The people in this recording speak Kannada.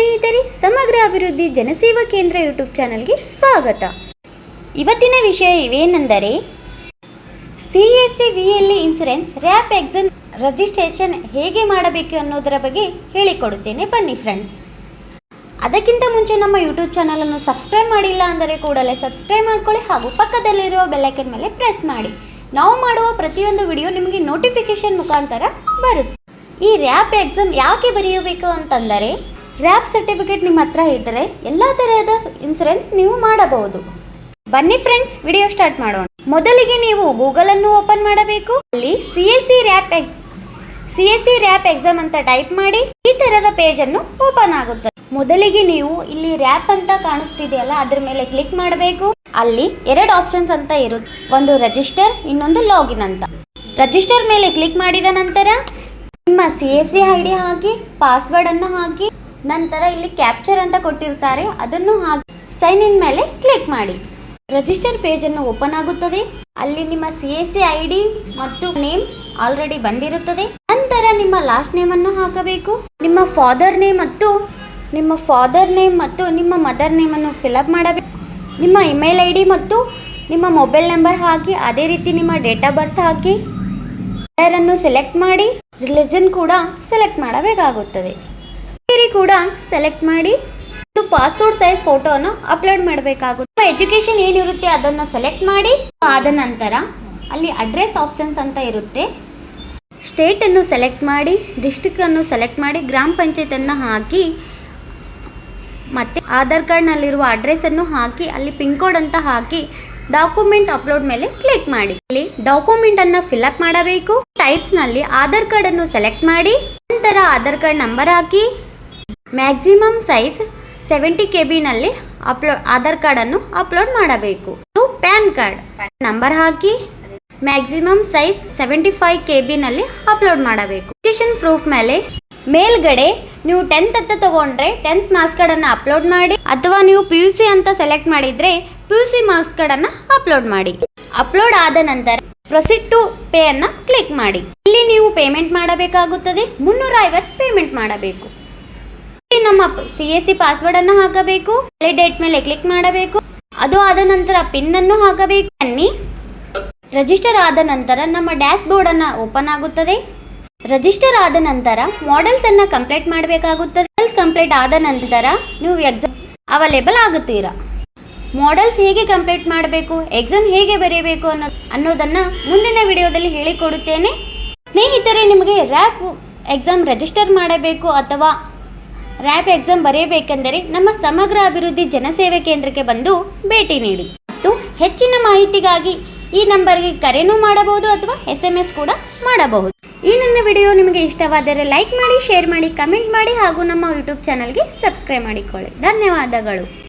ಸ್ನೇಹಿತರೆ, ಸಮಗ್ರ ಅಭಿವೃದ್ಧಿ ಜನಸೇವಾ ಕೇಂದ್ರ ಯೂಟ್ಯೂಬ್ ಚಾನಲ್ಗೆ ಸ್ವಾಗತ. ಇವತ್ತಿನ ವಿಷಯ ಇವೇನೆಂದರೆ, C S C V L insurance rap exam registration ಹೇಗೆ ಮಾಡಬೇಕು ಅನ್ನೋದರ ಬಗ್ಗೆ ಹೇಳಿಕೊಡುತ್ತೇನೆ. ಬನ್ನಿ ಫ್ರೆಂಡ್ಸ್. ಅದಕ್ಕಿಂತ ಮುಂಚೆ ನಮ್ಮ ಯೂಟ್ಯೂಬ್ ಚಾನಲನ್ನು ಸಬ್ಸ್ಕ್ರೈಬ್ ಮಾಡಿಲ್ಲ ಅಂದರೆ ಕೂಡಲೇ ಸಬ್ಸ್ಕ್ರೈಬ್ ಮಾಡ್ಕೊಳ್ಳಿ ಹಾಗೂ ಪಕ್ಕದಲ್ಲಿರುವ ಬೆಲ್ಲೈಕನ್ ಮೇಲೆ ಪ್ರೆಸ್ ಮಾಡಿ. ನಾವು ಮಾಡುವ ಪ್ರತಿಯೊಂದು ವಿಡಿಯೋ ನಿಮಗೆ ನೋಟಿಫಿಕೇಶನ್ ಮುಖಾಂತರ ಬರುತ್ತೆ. ಈ ರ್ಯಾಪ್ ಎಕ್ಸಾಮ್ ಯಾಕೆ ಬರೆಯಬೇಕು ಅಂತಂದರೆ ರ್ಯಾಪ್ ಸರ್ಟಿಫಿಕೇಟ್ ನಿಮ್ಮ ಹತ್ರ ಇದ್ದರೆ ಎಲ್ಲ ತರಹದ ಇನ್ಸೂರೆನ್ಸ್ ನೀವು ಮಾಡಬಹುದು. ಬನ್ನಿ ಫ್ರೆಂಡ್ಸ್ ವಿಡಿಯೋ ಸ್ಟಾರ್ಟ್ ಮಾಡೋಣ. ಮೊದಲಿಗೆ ನೀವು ಗೂಗಲ್ ಅನ್ನು ಓಪನ್ ಮಾಡಬೇಕು. ಅಲ್ಲಿ C S C rap ex C S C rap exam ಅಂತ ಟೈಪ್ ಮಾಡಿ ಈ ತರದ ಪೇಜ್ ಅನ್ನು ಓಪನ್ ಆಗುತ್ತದೆ ಮೊದಲಿಗೆ ನೀವು ಇಲ್ಲಿ ರ್ಯಾಪ್ ಅಂತ ಕಾಣಿಸ್ತಿದೆಯಲ್ಲ, ಅದ್ರ ಮೇಲೆ ಕ್ಲಿಕ್ ಮಾಡಬೇಕು. ಅಲ್ಲಿ ಎರಡು ಆಪ್ಷನ್ಸ್ ಅಂತ ಇರುತ್ತೆ. ಒಂದು ರಿಜಿಸ್ಟರ್ ಇನ್ನೊಂದು ಲಾಗಿನ್ ಅಂತ. ರಿಜಿಸ್ಟರ್ ಮೇಲೆ ಕ್ಲಿಕ್ ಮಾಡಿದ ನಂತರ ನಿಮ್ಮ C S C I D hockey password ಅನ್ನು ಹಾಕಿ ನಂತರ ಇಲ್ಲಿ ಕ್ಯಾಪ್ಚರ್ ಅಂತ ಕೊಟ್ಟಿರ್ತಾರೆ. ಅದನ್ನು ಹಾಗೆ ಸೈನ್ ಇನ್ ಮೇಲೆ ಕ್ಲಿಕ್ ಮಾಡಿ. ರಿಜಿಸ್ಟರ್ ಪೇಜ್ ಅನ್ನು ಓಪನ್ ಆಗುತ್ತದೆ. ಅಲ್ಲಿ ನಿಮ್ಮ C S C I D ಮತ್ತು ನೇಮ್ ಆಲ್ರೆಡಿ ಬಂದಿರುತ್ತದೆ. ನಂತರ ನಿಮ್ಮ ಲಾಸ್ಟ್ ನೇಮ್ ಅನ್ನು ಹಾಕಬೇಕು. ನಿಮ್ಮ ಫಾದರ್ ನೇಮ್ ಮತ್ತು ನಿಮ್ಮ ಫಾದರ್ ನೇಮ್ ಮತ್ತು ನಿಮ್ಮ ಮದರ್ ನೇಮ್ ಅನ್ನು ಫಿಲಪ್ ಮಾಡಬೇಕು. ನಿಮ್ಮ ಇಮೇಲ್ ಐ ಡಿ ಮತ್ತು ನಿಮ್ಮ ಮೊಬೈಲ್ ನಂಬರ್ ಹಾಕಿ, ಅದೇ ರೀತಿ ನಿಮ್ಮ ಡೇಟ್ ಆಫ್ ಬರ್ತ್ ಹಾಕಿ. ಅನ್ನು ಸೆಲೆಕ್ಟ್ ಮಾಡಿ. ರಿಲಿಜನ್ ಕೂಡ ಸೆಲೆಕ್ಟ್ ಮಾಡಬೇಕಾಗುತ್ತದೆ. ಬೇರೆ ಕೂಡ ಸೆಲೆಕ್ಟ್ ಮಾಡಿ ಇದು ಪಾಸ್ಪೋರ್ಟ್ ಸೈಜ್ ಫೋಟೋನ ಅಪ್ಲೋಡ್ ಮಾಡಬೇಕಾಗುತ್ತೆ. ಎಜುಕೇಶನ್ ಏನಿರುತ್ತೆ ಅದನ್ನು ಸೆಲೆಕ್ಟ್ ಮಾಡಿ ಆದ ನಂತರ ಅಲ್ಲಿ ಅಡ್ರೆಸ್ ಆಪ್ಷನ್ಸ್ ಅಂತ ಇರುತ್ತೆ. ಸ್ಟೇಟನ್ನು ಸೆಲೆಕ್ಟ್ ಮಾಡಿ ಡಿಸ್ಟಿಕನ್ನು ಸೆಲೆಕ್ಟ್ ಮಾಡಿ, ಗ್ರಾಮ ಪಂಚಾಯತನ್ನು ಹಾಕಿ, ಮತ್ತು ಆಧಾರ್ ಕಾರ್ಡ್ನಲ್ಲಿರುವ ಅಡ್ರೆಸ್ಸನ್ನು ಹಾಕಿ, ಅಲ್ಲಿ ಪಿನ್ ಕೋಡ್ ಅಂತ ಹಾಕಿ ಡಾಕ್ಯುಮೆಂಟ್ ಅಪ್ಲೋಡ್ ಮೇಲೆ ಕ್ಲಿಕ್ ಮಾಡಿ. ಇಲ್ಲಿ ಡಾಕ್ಯುಮೆಂಟ್ ಫಿಲ್ ಫಿಲ್ಅಪ್ ಮಾಡಬೇಕು. ಟೈಪ್ಸ್ನಲ್ಲಿ ಆಧಾರ್ ಕಾರ್ಡ್ ಅನ್ನು ಸೆಲೆಕ್ಟ್ ಮಾಡಿ, ನಂತರ ಆಧಾರ್ ಕಾರ್ಡ್ ನಂಬರ್ ಹಾಕಿ ಮ್ಯಾಕ್ಸಿಮಮ್ ಸೈಜ್ ಸೆವೆಂಟಿ ಕೆ ಬಿನಲ್ಲಿ ಅಪ್ಲೋಡ್ ಆಧಾರ್ ಕಾರ್ಡನ್ನು ಅಪ್ಲೋಡ್ ಮಾಡಬೇಕು. ಪ್ಯಾನ್ ಕಾರ್ಡ್ ನಂಬರ್ ಹಾಕಿ maximum size seventy five K ಬಿನಲ್ಲಿ upload ಮಾಡಬೇಕು. ಎಜುಕೇಶನ್ ಪ್ರೂಫ್ ಮೇಲೆ ಮೇಲ್ಗಡೆ ನೀವು ಟೆಂತ್ ಅಂತ ತಗೊಂಡ್ರೆ ಟೆಂತ್ ಮಾರ್ಕ್ಸ್ ಕಾರ್ಡನ್ನು ಅಪ್ಲೋಡ್ ಮಾಡಿ, ಅಥವಾ ನೀವು ಪಿ ಯು ಸಿ ಅಂತ ಸೆಲೆಕ್ಟ್ ಮಾಡಿದ್ರೆ ಪಿ ಯು ಸಿ ಮಾರ್ಕ್ಸ್ ಕಾರ್ಡನ್ನು ಅಪ್ಲೋಡ್ ಮಾಡಿ. ಅಪ್ಲೋಡ್ ಆದ ನಂತರ ಪ್ರೊಸೀಡ್ ಟು ಪೇ ಅನ್ನ ಕ್ಲಿಕ್ ಮಾಡಿ. ಇಲ್ಲಿ ನೀವು ಪೇಮೆಂಟ್ ಮಾಡಬೇಕಾಗುತ್ತದೆ. ಮುನ್ನೂರ ಐವತ್ತು ಪೇಮೆಂಟ್ ಮಾಡಬೇಕು. ನಮ್ಮ ಸಿ ಎಸ್ ಸಿ ಪಾಸ್ವರ್ಡ್ ಅನ್ನು ಹಾಕಬೇಕು ಡೇಟ್ ಮೇಲೆ ಕ್ಲಿಕ್ ಮಾಡಬೇಕು, ಅದು ಆದ ನಂತರ ಪಿನ್ ಅನ್ನು ಹಾಕಬೇಕು. ಅನ್ನಿ ರಿಜಿಸ್ಟರ್ ಆದ ನಂತರ ನಮ್ಮ ಡ್ಯಾಶ್ ಬೋರ್ಡ್ ಅನ್ನು ಓಪನ್ ಆಗುತ್ತದೆ. ರಿಜಿಸ್ಟರ್ ಆದ ನಂತರ ಮಾಡೆಲ್ಸ್ ಅನ್ನು ಕಂಪ್ಲೀಟ್ ಮಾಡಬೇಕಾಗುತ್ತದೆ. ಕಂಪ್ಲೀಟ್ ಆದ ನಂತರ ನೀವು ಎಕ್ಸಾಮ್ ಅವೈಲೇಬಲ್ ಆಗುತ್ತೀರಾ? ಮಾಡೆಲ್ಸ್ ಹೇಗೆ ಕಂಪ್ಲೀಟ್ ಮಾಡಬೇಕು ಎಕ್ಸಾಮ್ ಹೇಗೆ ಬರೆಯಬೇಕು ಅನ್ನೋ ಅನ್ನೋದನ್ನು ಮುಂದಿನ ವಿಡಿಯೋದಲ್ಲಿ ಹೇಳಿಕೊಡುತ್ತೇನೆ. ಸ್ನೇಹಿತರೆ, ನಿಮಗೆ ರ್ಯಾಪ್ ಎಕ್ಸಾಮ್ ರಿಜಿಸ್ಟರ್ ಮಾಡಬೇಕು ಅಥವಾ ರ್ಯಾಪ್ ಎಕ್ಸಾಮ್ ಬರೆಯಬೇಕೆಂದರೆ ನಮ್ಮ ಸಮಗ್ರ ಅಭಿವೃದ್ಧಿ ಜನಸೇವೆ ಕೇಂದ್ರಕ್ಕೆ ಬಂದು ಭೇಟಿ ನೀಡಿ. ಮತ್ತು ಹೆಚ್ಚಿನ ಮಾಹಿತಿಗಾಗಿ ಈ ನಂಬರ್ಗೆ ಕರೆನೂ ಮಾಡಬಹುದು ಅಥವಾ ಎಸ್ ಎಂ ಎಸ್ ಕೂಡ ಮಾಡಬಹುದು. ಈ ನನ್ನ ವಿಡಿಯೋ ನಿಮಗೆ ಇಷ್ಟವಾದರೆ ಲೈಕ್ ಮಾಡಿ, ಶೇರ್ ಮಾಡಿ, ಕಮೆಂಟ್ ಮಾಡಿ ಹಾಗೂ ನಮ್ಮ ಯೂಟ್ಯೂಬ್ ಚಾನಲ್ಗೆ ಸಬ್ಸ್ಕ್ರೈಬ್ ಮಾಡಿಕೊಳ್ಳಿ. ಧನ್ಯವಾದಗಳು.